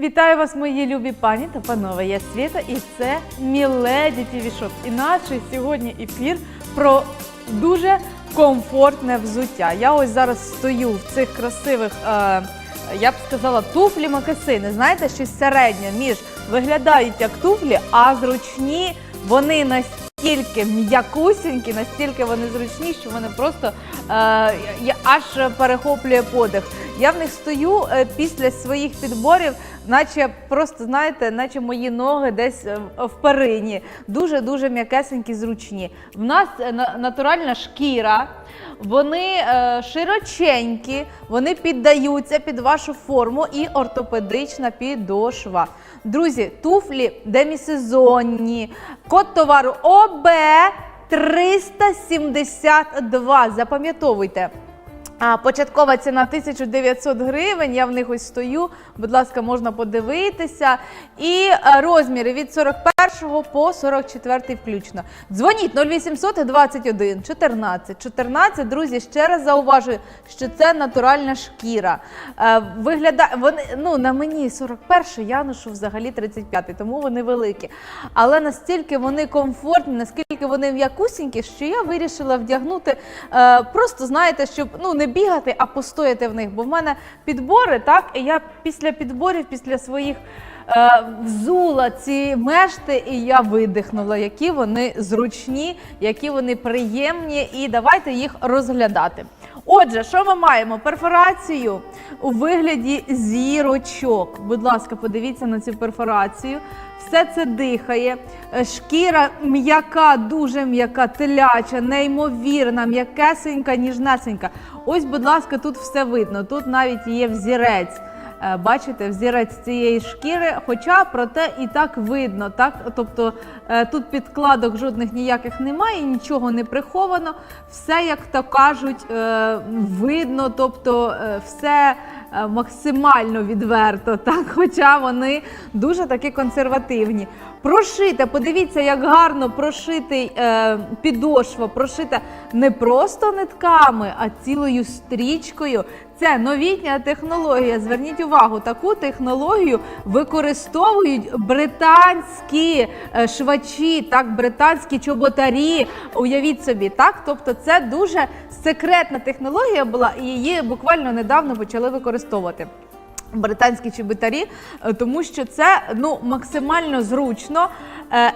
Вітаю вас, мої любі пані та панове. Я Світа, і це Міледі Shop. І наш сьогодні ефір про дуже комфортне взуття. Я ось зараз стою в цих красивих, е, я б сказала, туфлі макасини. Знаєте, щось середнє між виглядають як туфлі, а зручні вони настільки м'якусінькі, настільки вони зручні, що вони просто е, аж перехоплює подих. Я в них стою е, після своїх підборів, наче просто знаєте, наче мої ноги десь е, в перині. Дуже дуже м'якесенькі, зручні. В нас е, натуральна шкіра. Вони широченькі, вони піддаються під вашу форму і ортопедична підошва. Друзі, туфлі демісезонні, код товару ОБ 372. Запам'ятовуйте. А, початкова ціна 1900 гривень. Я в них ось стою. Будь ласка, можна подивитися. І е, розміри від 41 по 44 включно. Дзвоніть 0800 21 14 14. Друзі, ще раз зауважую, що це натуральна шкіра. Е, виглядає вони ну на мені 41, я ношу взагалі 35, тому вони великі. Але настільки вони комфортні, наскільки вони м'якусінькі, що я вирішила вдягнути е, просто знаєте, щоб ну не бігати, а постояти в них. Бо в мене підбори, так і я після підборів, після своїх. Е, Взула ці мешти, і я видихнула, які вони зручні, які вони приємні, і давайте їх розглядати. Отже, що ми маємо? Перфорацію у вигляді зірочок. Будь ласка, подивіться на цю перфорацію. Все це дихає. Е, Шкіра м'яка, дуже м'яка, теляча, неймовірна, м'якесенька, ніжнесенька. Ось, будь ласка, тут все видно. Тут навіть є взірець. Е, Бачите, взірець цієї шкіри, хоча проте і так видно, так тобто е, тут підкладок жодних ніяких немає, нічого не приховано, все, як то кажуть, е, видно, тобто все максимально відверто, так, хоча вони дуже такі консервативні. Прошите, подивіться, як гарно прошитий е, підошва, прошита не просто нитками, а цілою стрічкою. Це новітня технологія. Зверніть увагу, таку технологію використовують британські е, швачі, так, британські чоботарі. Уявіть собі, так. Тобто, це дуже секретна технологія була, і її буквально недавно почали використовувати. Британські чоботарі, е, тому що це ну максимально зручно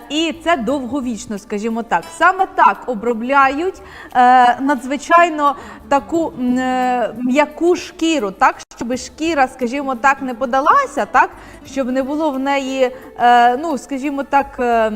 і це довговічно, скажімо так. Саме так обробляють е, надзвичайно таку е, м'яку шкіру, так щоб шкіра, скажімо так, не подалася, так щоб не було в неї, е, ну скажімо так, е,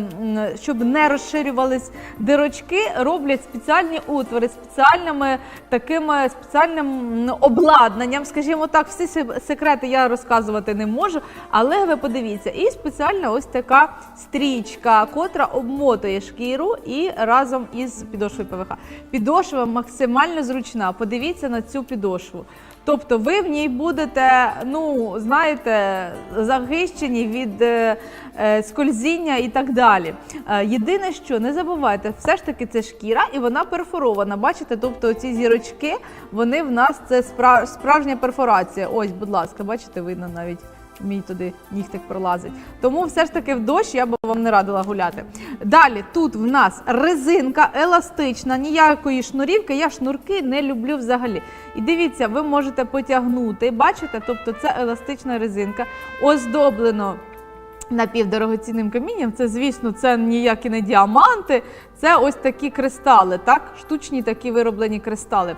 щоб не розширювались дирочки, роблять спеціальні утвори спеціальними такими спеціальним обладнанням, скажімо так, всі секрети я розказувати не можу, але ви подивіться, і спеціальна ось така стрічка, котра обмотує шкіру і разом із підошвою ПВХ. Підошва максимально зручна. Подивіться на цю підошву. Тобто ви в ній будете, ну знаєте, захищені від е, е, скользіння і так далі. Е, єдине, що не забувайте, все ж таки це шкіра і вона перфорована. Бачите, тобто ці зірочки, вони в нас це спра- справжня перфорація. Ось, будь ласка, бачите, видно навіть. Мій туди нігтик пролазить. Тому все ж таки в дощ я би вам не радила гуляти. Далі тут в нас резинка еластична, ніякої шнурівки. Я шнурки не люблю взагалі. І дивіться, ви можете потягнути. Бачите, тобто це еластична резинка, оздоблено напівдорогоцінним камінням. Це, звісно, це ніякі не діаманти, це ось такі кристали, так? Штучні такі вироблені кристали.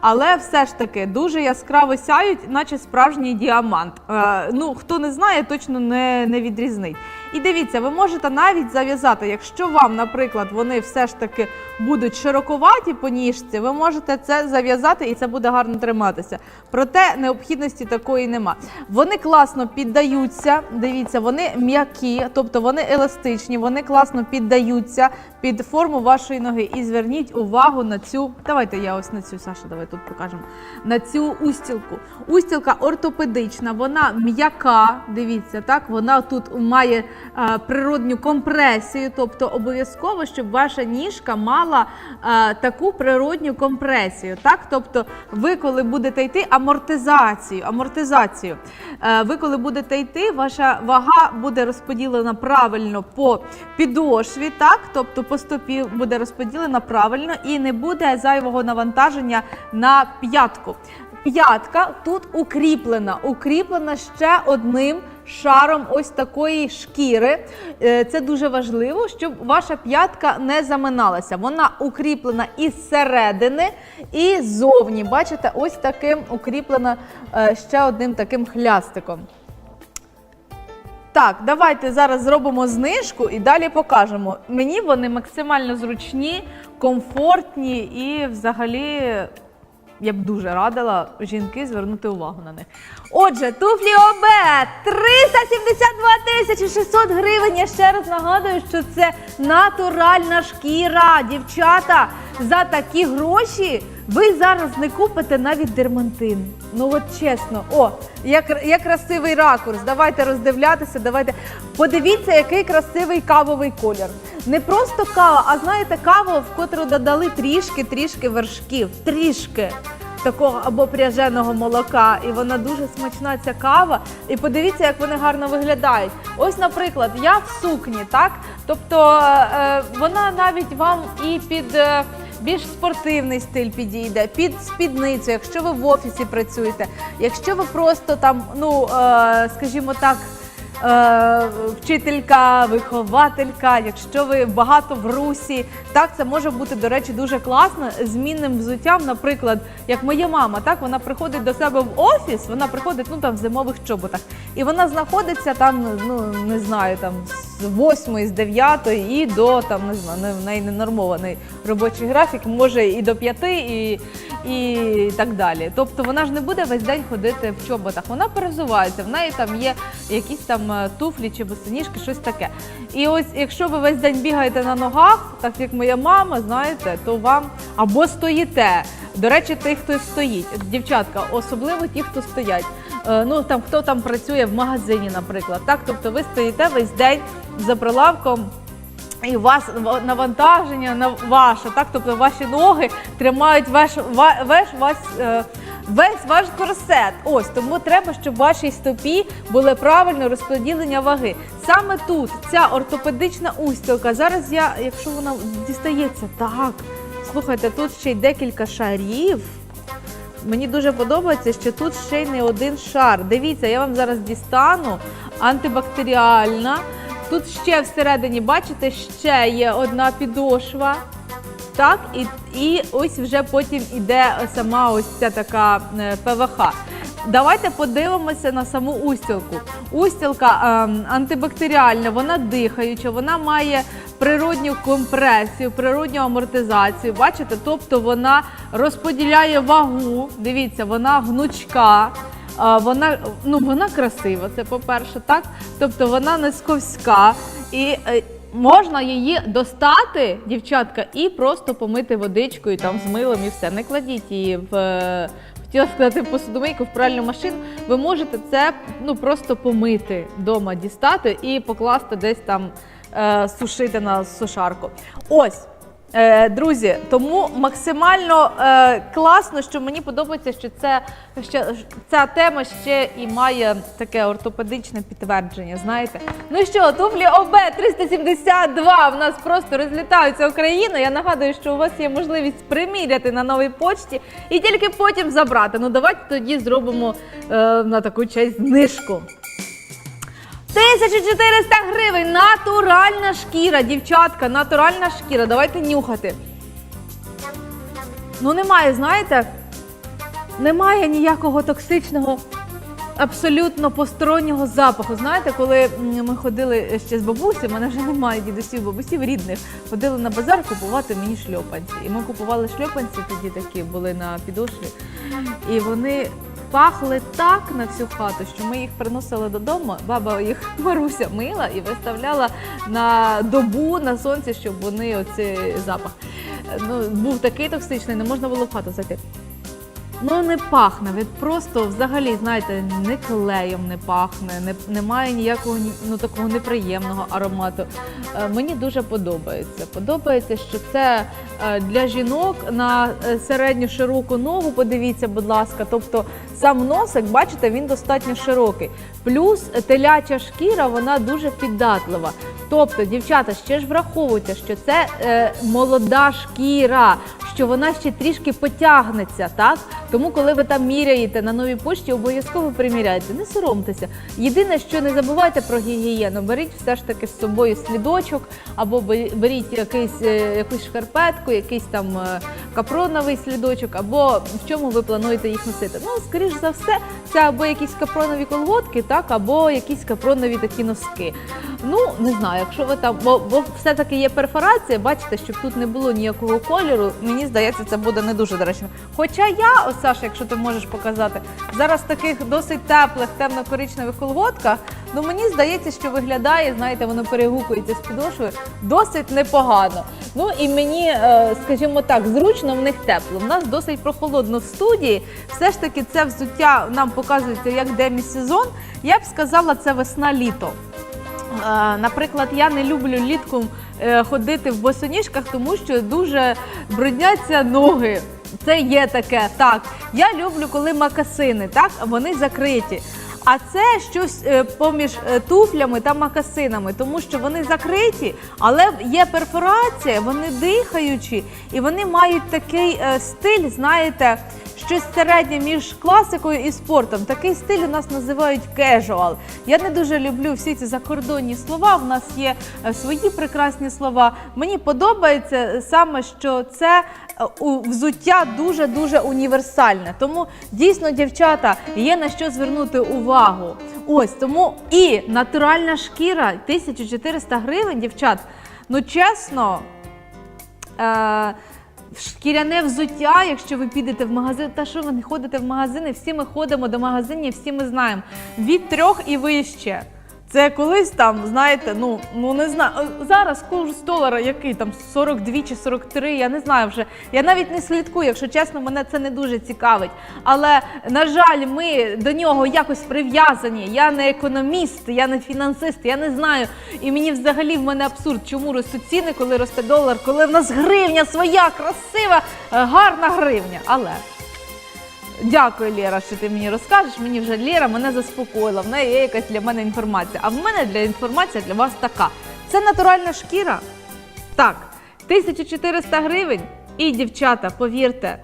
Але все ж таки дуже яскраво сяють, наче справжній діамант. Е, ну, хто не знає, точно не, не відрізнить. І дивіться, ви можете навіть зав'язати, якщо вам, наприклад, вони все ж таки будуть широковаті по ніжці, ви можете це зав'язати і це буде гарно триматися. Проте необхідності такої нема. Вони класно піддаються. Дивіться, вони м'які, тобто вони еластичні, вони класно піддаються під форму вашої ноги. І зверніть увагу на цю. Давайте я ось на цю Саша, давай тут покажемо. На цю устілку. Устілка ортопедична, вона м'яка. Дивіться, так вона тут має природню компресію, тобто обов'язково, щоб ваша ніжка мала е, таку природню компресію. Так? Тобто, ви, коли будете йти, амортизацію, амортизацію. Е, ви, коли будете йти, ваша вага буде розподілена правильно по підошві, так? тобто по стопі буде розподілена правильно і не буде зайвого навантаження на п'ятку. П'ятка тут укріплена, укріплена ще одним шаром ось такої шкіри. Е, Це дуже важливо, щоб ваша п'ятка не заминалася. Вона укріплена і зсередини, і ззовні. Бачите, ось таким укріплена е, ще одним таким хлястиком. Так, давайте зараз зробимо знижку і далі покажемо. Мені вони максимально зручні, комфортні і взагалі я б дуже радила жінки звернути увагу на них. Отже, туфлі ОБ 372 тисячі 600 гривень. Я ще раз нагадую, що це натуральна шкіра. Дівчата, за такі гроші ви зараз не купите навіть дермантин. Ну от чесно, о, як, як красивий ракурс. Давайте роздивлятися. Давайте подивіться, який красивий кавовий колір. Не просто кава, а знаєте, каву, в котру додали трішки, трішки вершків, трішки такого або пряженого молока, і вона дуже смачна ця кава. І подивіться, як вони гарно виглядають. Ось, наприклад, я в сукні, так? Тобто е, вона навіть вам і під. е, більш спортивний стиль підійде, під спідницю, якщо ви в офісі працюєте, якщо ви просто там, ну е, скажімо так, вчителька, вихователька, якщо ви багато в русі, так це може бути, до речі, дуже класно змінним взуттям. Наприклад, як моя мама, так вона приходить до себе в офіс, вона приходить ну там в зимових чоботах, і вона знаходиться там, ну не знаю, там з 8, з 9 і до там не знаю, в неї ненормований робочий графік, може і до 5, і, і так далі. Тобто вона ж не буде весь день ходити в чоботах. Вона перезувається, в неї там є якісь там е, туфлі чи босоніжки, щось таке. І ось якщо ви весь день бігаєте на ногах, так як моя мама, знаєте, то вам або стоїте. До речі, тих, хто стоїть, дівчатка, особливо ті, хто стоять. Е, Ну там хто там працює в магазині, наприклад. Так, тобто ви стоїте весь день за прилавком. І вас навантаження на ваше, так тобто ваші ноги тримають ваш ва- весь ваш е, весь ваш корсет. Ось тому треба, щоб в вашій стопі було правильне розподілення ваги. Саме тут ця ортопедична устілка. Зараз я, якщо вона дістається, так слухайте, тут ще й декілька шарів. Мені дуже подобається, що тут ще й не один шар. Дивіться, я вам зараз дістану антибактеріальна. Тут ще всередині, бачите, ще є одна підошва. Так, і, і ось вже потім іде сама ось ця така е, ПВХ. Давайте подивимося на саму устілку. Устілка ем, антибактеріальна, вона дихаюча, вона має природню компресію, природню амортизацію. Бачите, тобто вона розподіляє вагу. Дивіться, вона гнучка. Вона ну вона красива, це по-перше, так. Тобто вона не сковська і е, можна її достати, дівчатка, і просто помити водичкою там з милом і все. Не кладіть її в. е, Хотіла сказати в посудомийку в пральну машину. Ви можете це ну просто помити вдома, дістати і покласти десь там е, сушити на сушарку. Ось. Е, Друзі, тому максимально е, класно, що мені подобається, що це ще ця тема ще і має таке ортопедичне підтвердження. Знаєте, ну що, туфлі ОБ 372 в нас просто розлітаються Україною. Я нагадую, що у вас є можливість приміряти на новій почті і тільки потім забрати. Ну давайте тоді зробимо е, на таку честь знижку. 1400 гривень. Натуральна шкіра, дівчатка, натуральна шкіра. Давайте нюхати. Ну, немає, знаєте, немає ніякого токсичного, абсолютно постороннього запаху. Знаєте, коли ми ходили ще з бабусі, мене вже немає дідусів, бабусів рідних, ходили на базар купувати мені шльопанці. І ми купували шльопанці, тоді такі були на підошві. І вони пахли так на всю хату, що ми їх приносили додому. Баба їх Маруся мила і виставляла на добу на сонці, щоб вони оцей запах. Ну, був такий токсичний, не можна було в хату зайти. Ну не пахне, від просто взагалі, знаєте, не клеєм не пахне, не, немає ніякого ні- ну, такого неприємного аромату. Е, мені дуже подобається. Подобається, що це е, для жінок на е, середню широку ногу. Подивіться, будь ласка. Тобто сам носик, бачите, він достатньо широкий. Плюс теляча шкіра, вона дуже піддатлива. Тобто, дівчата, ще ж враховуйте, що це е, молода шкіра, що вона ще трішки потягнеться, так? Тому, коли ви там міряєте на новій пошті, обов'язково приміряйте, не соромтеся. Єдине, що не забувайте про гігієну, беріть все ж таки з собою слідочок, або беріть якийсь, е, якусь шкарпетку, якийсь там е, капроновий слідочок, або в чому ви плануєте їх носити. Ну, скоріш за все, це або якісь капронові колготки, так, або якісь капронові такі носки. Ну, не знаю, якщо ви там, бо, бо все-таки є перфорація, бачите, щоб тут не було ніякого кольору, мені здається, це буде не дуже доречно. Хоча я, ось Саша, якщо ти можеш показати, зараз в таких досить теплих, темно-коричневих колготках, ну мені здається, що виглядає, знаєте, воно перегукується з підошвою досить непогано. Ну і мені, е, скажімо так, зручно в них тепло. У нас досить прохолодно в студії. Все ж таки, це взуття нам показується як демісезон. Я б сказала, це весна-літо. Е, Наприклад, я не люблю літком ходити в босоніжках, тому що дуже брудняться ноги. Це є таке. Так, я люблю, коли макасини, так вони закриті. А це щось е, поміж е, туфлями та макасинами, тому що вони закриті, але є перфорація, вони дихаючі, і вони мають такий е, стиль, знаєте, щось середнє між класикою і спортом. Такий стиль у нас називають кежуал. Я не дуже люблю всі ці закордонні слова. В нас є свої прекрасні слова. Мені подобається саме, що це взуття дуже дуже універсальне. Тому дійсно, дівчата, є на що звернути увагу. Ось тому і натуральна шкіра 1400 гривень, дівчат. Ну чесно. Е, Шкіряне взуття, якщо ви підете в магазин, та що ви не ходите в магазини, всі ми ходимо до магазинів, всі ми знаємо. Від трьох і вище. Це колись там, знаєте, ну, ну не знаю. Е, Зараз курс долара який там 42 чи 43, я не знаю вже. Я навіть не слідкую, якщо чесно, мене це не дуже цікавить. Але на жаль, ми до нього якось прив'язані. Я не економіст, я не фінансист, я не знаю. І мені взагалі в мене абсурд, чому ростуть ціни, коли росте долар, коли в нас гривня своя, красива, е, гарна гривня. Але Дякую, Лєра, що ти мені розкажеш. Мені вже Лєра мене заспокоїла. В неї є якась для мене інформація. А в мене для інформація для вас така: це натуральна шкіра. Так, 1400 гривень. І дівчата, повірте,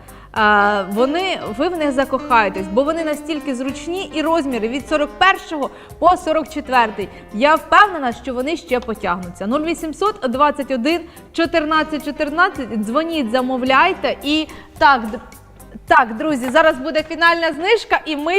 вони, ви в них закохаєтесь, бо вони настільки зручні і розміри від 41 по 44. Я впевнена, що вони ще потягнуться. 0800 21 14 14. Дзвоніть, замовляйте і так. Так, друзі, зараз буде фінальна знижка, і ми.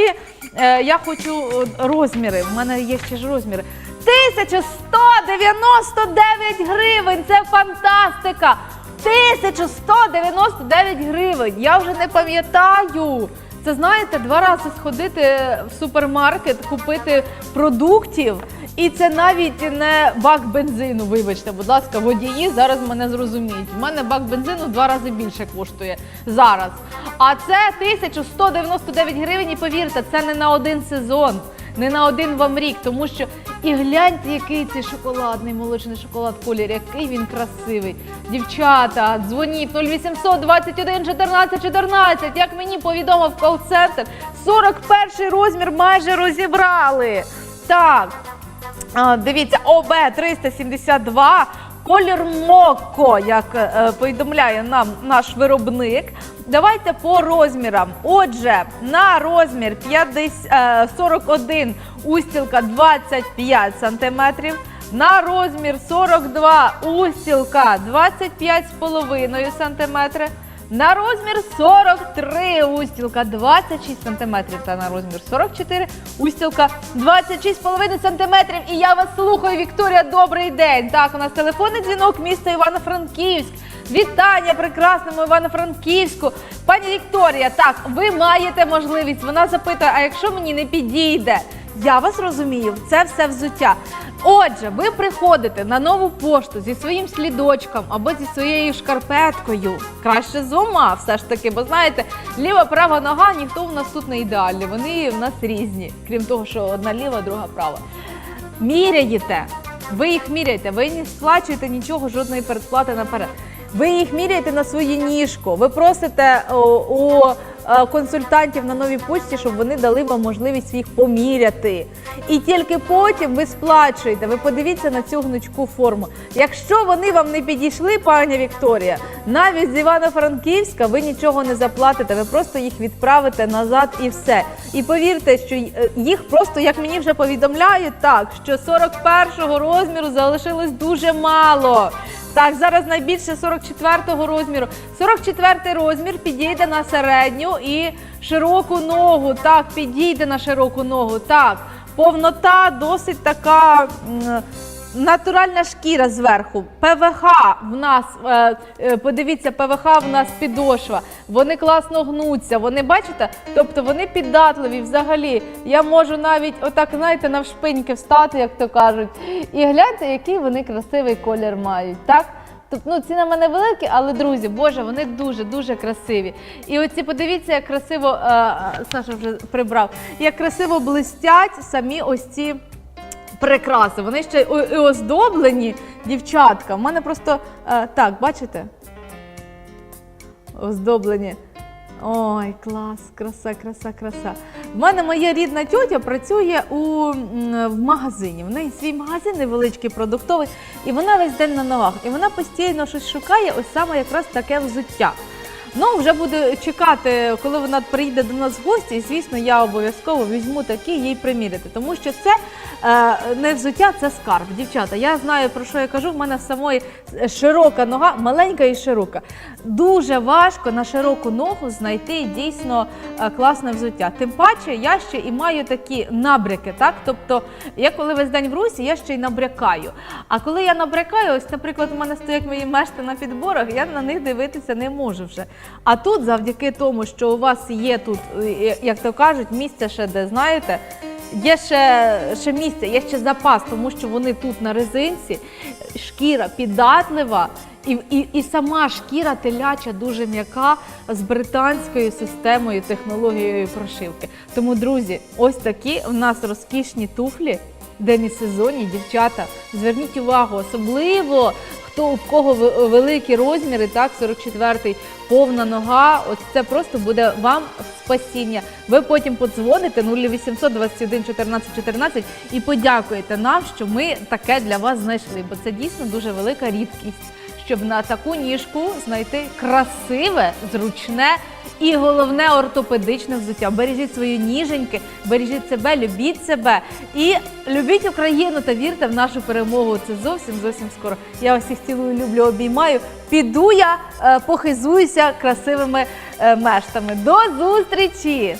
Е, я хочу е, розміри. У мене є ще ж розміри. 1199 гривень! Це фантастика! 1199 гривень! Я вже не пам'ятаю. Це знаєте, два рази сходити в супермаркет, купити продуктів, і це навіть не бак бензину. Вибачте, будь ласка, водії зараз мене зрозуміють. У мене бак бензину в два рази більше коштує зараз. А це 1199 гривень. І повірте, це не на один сезон, не на один вам рік, тому що і гляньте, який цей шоколадний молочний шоколад колір, який він красивий. Дівчата, дзвоніть 0800 21 14 14. Як мені повідомив кол-центр, 41 розмір майже розібрали. Так. Дивіться, ОБ 372, колір Моко, як е, повідомляє нам наш виробник. Давайте по розмірам. Отже, на розмір 50, е, 41 устілка 25 см, на розмір 42 устілка 25,5 см, на розмір 43 устілка 26 см та на розмір 44 устілка 26,5 см. І я вас слухаю, Вікторія, добрий день. Так, у нас телефонний дзвінок міста Івано-Франківськ. Вітання прекрасному Івано-Франківську. Пані Вікторія, так, ви маєте можливість. Вона запитує, а якщо мені не підійде, Я вас розумію, це все взуття. Отже, ви приходите на нову пошту зі своїм слідочком або зі своєю шкарпеткою. Краще з двома, все ж таки, бо знаєте, ліва права нога, ніхто в нас тут не ідеальний. Вони в нас різні, крім того, що одна ліва, друга права. Міряєте. Ви їх міряєте, ви не сплачуєте нічого, жодної передплати наперед. Ви їх міряєте на свою ніжку. Ви просите у консультантів на новій почті, щоб вони дали вам можливість їх поміряти. І тільки потім ви сплачуєте. Ви подивіться на цю гнучку форму. Якщо вони вам не підійшли, пані Вікторія, навіть з Івано-Франківська ви нічого не заплатите. Ви просто їх відправите назад і все. І повірте, що е, їх просто, як мені вже повідомляють, так що 41-го розміру залишилось дуже мало. Так, зараз найбільше 44-го розміру. 44-й розмір підійде на середню і широку ногу. Так, підійде на широку ногу. Так, повнота досить така. Натуральна шкіра зверху, ПВХ в нас, е, е, подивіться, ПВХ в нас підошва. Вони класно гнуться. Вони бачите? Тобто вони піддатливі взагалі. Я можу навіть отак, знаєте, навшпиньки встати, як то кажуть. І гляньте, який вони красивий колір мають. Так? Тобто, ну, ці на мене великі, але друзі, боже, вони дуже дуже красиві. І оці подивіться, як красиво е, Саша вже прибрав, як красиво блистять самі ось ці прикраси. Вони ще і оздоблені, дівчатка. У мене просто е, так, бачите? Оздоблені. Ой, клас, краса, краса, краса. В мене моя рідна тьотя працює у, в магазині. В неї свій магазин невеличкий, продуктовий, і вона весь день на ногах. І вона постійно щось шукає, ось саме якраз таке взуття. Ну, вже буду чекати, коли вона приїде до нас в гості, звісно, я обов'язково візьму такі їй приміряти, тому що це е, не взуття, це скарб. Дівчата, я знаю про що я кажу. В мене самої широка нога, маленька і широка. Дуже важко на широку ногу знайти дійсно е, класне взуття. Тим паче, я ще і маю такі набряки. Так, тобто, я коли весь день в русі, я ще й набрякаю. А коли я набрякаю, ось, наприклад, у мене стоять мої мешти на підборах, я на них дивитися не можу вже. А тут, завдяки тому, що у вас є тут, е, як то кажуть, місце ще де знаєте. Є ще, ще місце, є ще запас, тому що вони тут на резинці, шкіра піддатлива, і, і, і сама шкіра теляча дуже м'яка з британською системою, технологією прошивки. Тому, друзі, ось такі у нас розкішні туфлі, демісезонні, дівчата. Зверніть увагу, особливо хто у кого великі розміри, так, 44-й, повна нога. От це просто буде вам спасіння. Ви потім подзвоните 0800 21 14 14 і подякуєте нам, що ми таке для вас знайшли, бо це дійсно дуже велика рідкість, щоб на таку ніжку знайти красиве, зручне. І головне ортопедичне взуття. Бережіть свої ніженьки, бережіть себе, любіть себе і любіть Україну та вірте в нашу перемогу. Це зовсім зовсім скоро. Я вас всіх цілую, люблю, обіймаю. Піду я е, похизуюся красивими е, мештами. До зустрічі!